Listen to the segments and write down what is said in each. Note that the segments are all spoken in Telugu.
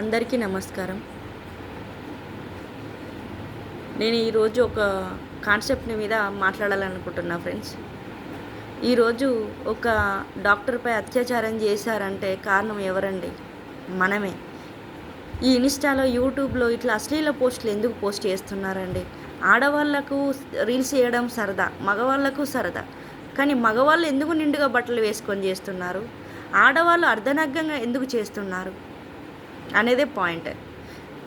అందరికీ నమస్కారం. నేను ఈరోజు ఒక కాన్సెప్ట్ మీద మాట్లాడాలనుకుంటున్నా ఫ్రెండ్స్. ఈరోజు ఒక డాక్టర్పై అత్యాచారం చేశారంటే కారణం ఎవరండి? మనమే. ఈ ఇన్స్టాలో యూట్యూబ్లో ఇట్లా అశ్లీల పోస్టులు ఎందుకు పోస్ట్ చేస్తున్నారండి? ఆడవాళ్ళకు రీల్స్ చేయడం సరదా మగవాళ్ళకు సరదా. కానీ మగవాళ్ళు ఎందుకు నిండుగా బట్టలు వేసుకొని చేస్తున్నారు? ఆడవాళ్ళు అర్ధనగ్నంగా ఎందుకు చేస్తున్నారు? అనేదే పాయింట్.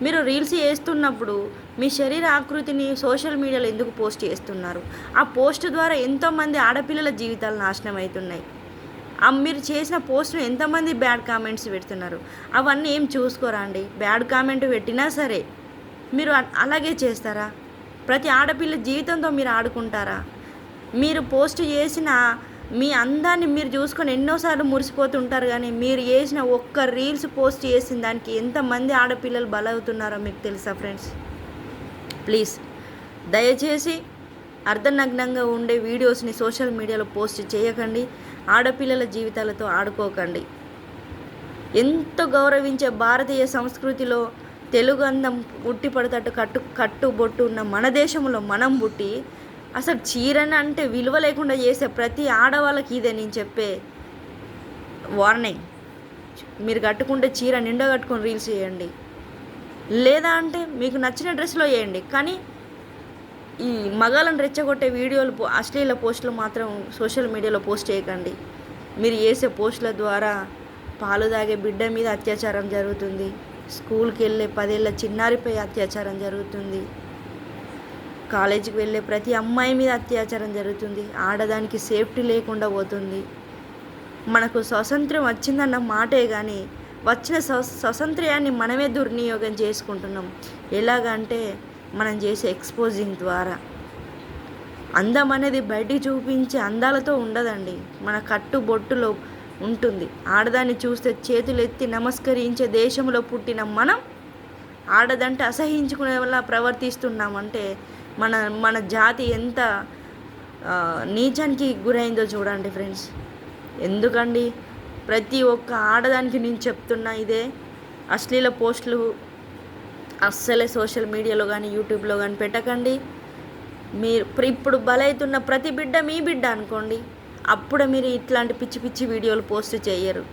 మీరు రీల్స్ చేస్తున్నప్పుడు మీ శరీర ఆకృతిని సోషల్ మీడియాలో ఎందుకు పోస్ట్ చేస్తున్నారు? ఆ పోస్ట్ ద్వారా ఎంతోమంది ఆడపిల్లల జీవితాలు నాశనం అవుతున్నాయి. ఆ మీరు చేసిన పోస్ట్ను ఎంతమంది బ్యాడ్ కామెంట్స్ పెడుతున్నారు. అవన్నీ ఏం చూసుకోరా అండి? బ్యాడ్ కామెంట్ పెట్టినా సరే మీరు అలాగే చేస్తారా? ప్రతి ఆడపిల్ల జీవితంతో మీరు ఆడుకుంటారా? మీరు పోస్ట్ చేసిన మీ అందాన్ని మీరు చూసుకొని ఎన్నోసార్లు మురిసిపోతుంటారు కానీ మీరు చేసిన ఒక్క రీల్స్ పోస్ట్ చేసిన దానికి ఎంతమంది ఆడపిల్లలు బలవుతున్నారో మీకు తెలుసా ఫ్రెండ్స్? ప్లీజ్ దయచేసి అర్ధనగ్నంగా ఉండే వీడియోస్ని సోషల్ మీడియాలో పోస్ట్ చేయకండి ఆడపిల్లల జీవితాలతో ఆడుకోకండి. ఎంతో గౌరవించే భారతీయ సంస్కృతిలో తెలుగు అందం పుట్టి పడతట్టు కట్టు కట్టు బొట్టు ఉన్న మన దేశంలో మనం పుట్టి అసలు చీరని అంటే విలువ లేకుండా చేసే ప్రతి ఆడవాళ్ళకి ఇదే నేను చెప్పే వార్నింగ్ మీరు కట్టుకుంటే చీర నిండా కట్టుకొని రీల్స్ చేయండి. లేదా అంటే మీకు నచ్చిన డ్రెస్లో వేయండి కానీ ఈ మగాలను రెచ్చగొట్టే వీడియోలు అశ్లీల పోస్టులు మాత్రం సోషల్ మీడియాలో పోస్ట్ చేయకండి. మీరు చేసే పోస్టుల ద్వారా పాలు తాగే బిడ్డ మీద అత్యాచారం జరుగుతుంది. స్కూల్కి వెళ్ళే పదేళ్ళ చిన్నారిపై అత్యాచారం జరుగుతుంది. కాలేజీకి వెళ్ళే ప్రతి అమ్మాయి మీద అత్యాచారం జరుగుతుంది. ఆడదానికి సేఫ్టీ లేకుండా పోతుంది. మనకు స్వాతంత్రం వచ్చిందన్న మాటే కానీ వచ్చిన స్వ స్వతంత్ర్యాన్ని మనమే దుర్వినియోగం చేసుకుంటున్నాం. ఎలాగంటే మనం చేసే ఎక్స్పోజింగ్ ద్వారా. అందం అనేది బయటికి చూపించే అందాలతో ఉండదండి. మన కట్టు బొట్టులో ఉంటుంది. ఆడదాన్ని చూస్తే చేతులు ఎత్తి నమస్కరించే దేశంలో పుట్టిన మనం ఆడదంటే అసహించుకునే వల్ల ప్రవర్తిస్తున్నామంటే మన మన జాతి ఎంత నీచానికి గురైందో చూడండి ఫ్రెండ్స్. ఎందుకండి? ప్రతి ఒక్క ఆడదానికి నేను చెప్తున్నా ఇదే. అశ్లీల పోస్టులు అస్సలే సోషల్ మీడియాలో కానీ యూట్యూబ్లో కానీ పెట్టకండి. మీరు ఇప్పుడు బలైతున్న ప్రతి బిడ్డ మీ బిడ్డ అనుకోండి. అప్పుడే మీరు ఇట్లాంటి పిచ్చి పిచ్చి వీడియోలు పోస్ట్ చేయరు.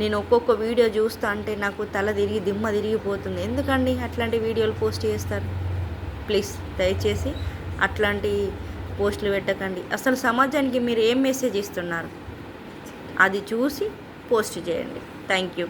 నేను ఒక్కొక్క వీడియో చూస్తా అంటే నాకు తల తిరిగి దిమ్మ తిరిగిపోతుంది. ఎందుకండి అట్లాంటి వీడియోలు పోస్ట్ చేస్తారు? ప్లీజ్ దయచేసి అట్లాంటి పోస్టులు పెట్టకండి. అసలు సమాజానికి మీరు ఏం మెసేజ్ ఇస్తున్నారు? అది చూసి పోస్ట్ చేయండి. Thank you